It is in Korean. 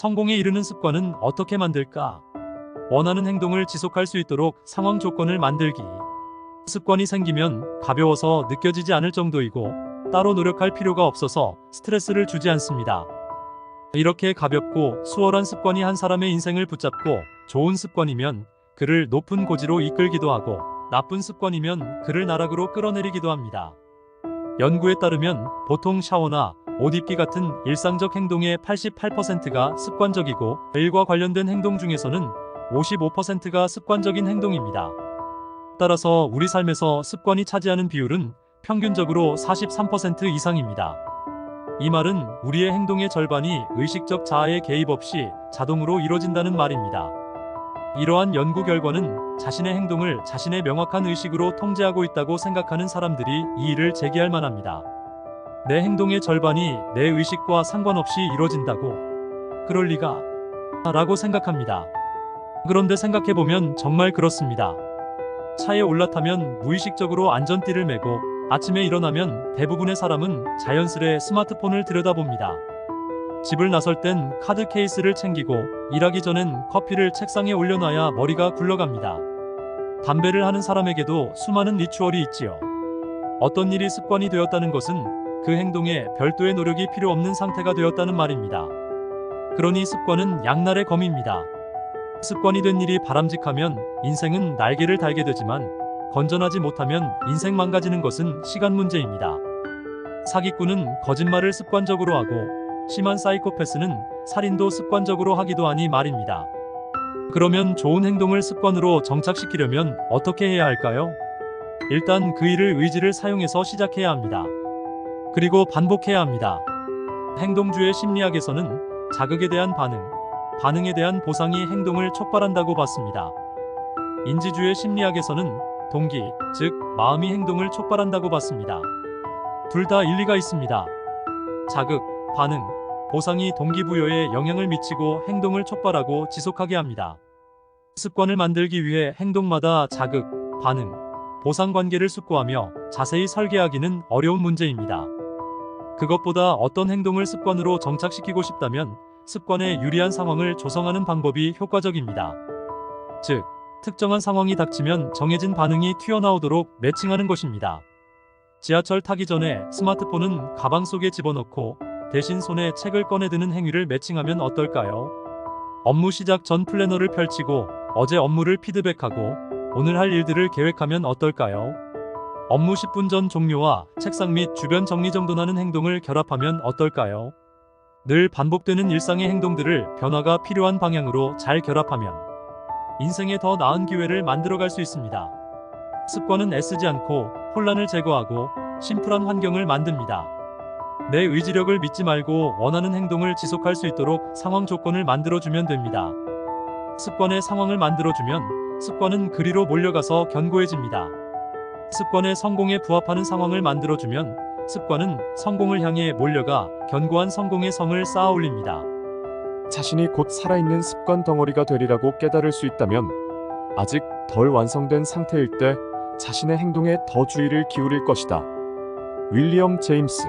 성공에 이르는 습관은 어떻게 만들까? 원하는 행동을 지속할 수 있도록 상황 조건을 만들기. 습관이 생기면 가벼워서 느껴지지 않을 정도이고 따로 노력할 필요가 없어서 스트레스를 주지 않습니다. 이렇게 가볍고 수월한 습관이 한 사람의 인생을 붙잡고 좋은 습관이면 그를 높은 고지로 이끌기도 하고 나쁜 습관이면 그를 나락으로 끌어내리기도 합니다. 연구에 따르면 보통 샤워나 옷 입기 같은 일상적 행동의 88%가 습관적이고 일과 관련된 행동 중에서는 55%가 습관적인 행동입니다. 따라서 우리 삶에서 습관이 차지하는 비율은 평균적으로 43% 이상입니다. 이 말은 우리의 행동의 절반이 의식적 자아의 개입 없이 자동으로 이루어진다는 말입니다. 이러한 연구 결과는 자신의 행동을 자신의 명확한 의식으로 통제하고 있다고 생각하는 사람들이 이 일을 제기할 만합니다. 내 행동의 절반이 내 의식과 상관없이 이루어진다고? 그럴 리가? 라고 생각합니다. 그런데 생각해보면 정말 그렇습니다. 차에 올라타면 무의식적으로 안전띠를 매고 아침에 일어나면 대부분의 사람은 자연스레 스마트폰을 들여다봅니다. 집을 나설 땐 카드 케이스를 챙기고 일하기 전엔 커피를 책상에 올려놔야 머리가 굴러갑니다. 담배를 하는 사람에게도 수많은 리추얼이 있지요. 어떤 일이 습관이 되었다는 것은 그 행동에 별도의 노력이 필요 없는 상태가 되었다는 말입니다. 그러니 습관은 양날의 검입니다. 습관이 된 일이 바람직하면 인생은 날개를 달게 되지만 건전하지 못하면 인생 망가지는 것은 시간 문제입니다. 사기꾼은 거짓말을 습관적으로 하고 심한 사이코패스는 살인도 습관적으로 하기도 하니 말입니다. 그러면 좋은 행동을 습관으로 정착시키려면 어떻게 해야 할까요? 일단 그 일을 의지를 사용해서 시작해야 합니다. 그리고 반복해야 합니다. 행동주의 심리학에서는 자극에 대한 반응, 반응에 대한 보상이 행동을 촉발한다고 봤습니다. 인지주의 심리학에서는 동기, 즉 마음이 행동을 촉발한다고 봤습니다. 둘 다 일리가 있습니다. 자극, 반응, 보상이 동기부여에 영향을 미치고 행동을 촉발하고 지속하게 합니다. 습관을 만들기 위해 행동마다 자극, 반응, 보상 관계를 숙고하며 자세히 설계하기는 어려운 문제입니다. 그것보다 어떤 행동을 습관으로 정착시키고 싶다면 습관에 유리한 상황을 조성하는 방법이 효과적입니다. 즉, 특정한 상황이 닥치면 정해진 반응이 튀어나오도록 매칭하는 것입니다. 지하철 타기 전에 스마트폰은 가방 속에 집어넣고 대신 손에 책을 꺼내드는 행위를 매칭하면 어떨까요? 업무 시작 전 플래너를 펼치고 어제 업무를 피드백하고 오늘 할 일들을 계획하면 어떨까요? 업무 10분 전 종료와 책상 및 주변 정리 정돈하는 행동을 결합하면 어떨까요? 늘 반복되는 일상의 행동들을 변화가 필요한 방향으로 잘 결합하면 인생에 더 나은 기회를 만들어갈 수 있습니다. 습관은 애쓰지 않고 혼란을 제거하고 심플한 환경을 만듭니다. 내 의지력을 믿지 말고 원하는 행동을 지속할 수 있도록 상황 조건을 만들어주면 됩니다. 습관의 상황을 만들어주면 습관은 그리로 몰려가서 견고해집니다. 습관의 성공에 부합하는 상황을 만들어주면 습관은 성공을 향해 몰려가 견고한 성공의 성을 쌓아 올립니다. 자신이 곧 살아있는 습관 덩어리가 되리라고 깨달을 수 있다면 아직 덜 완성된 상태일 때 자신의 행동에 더 주의를 기울일 것이다. 윌리엄 제임스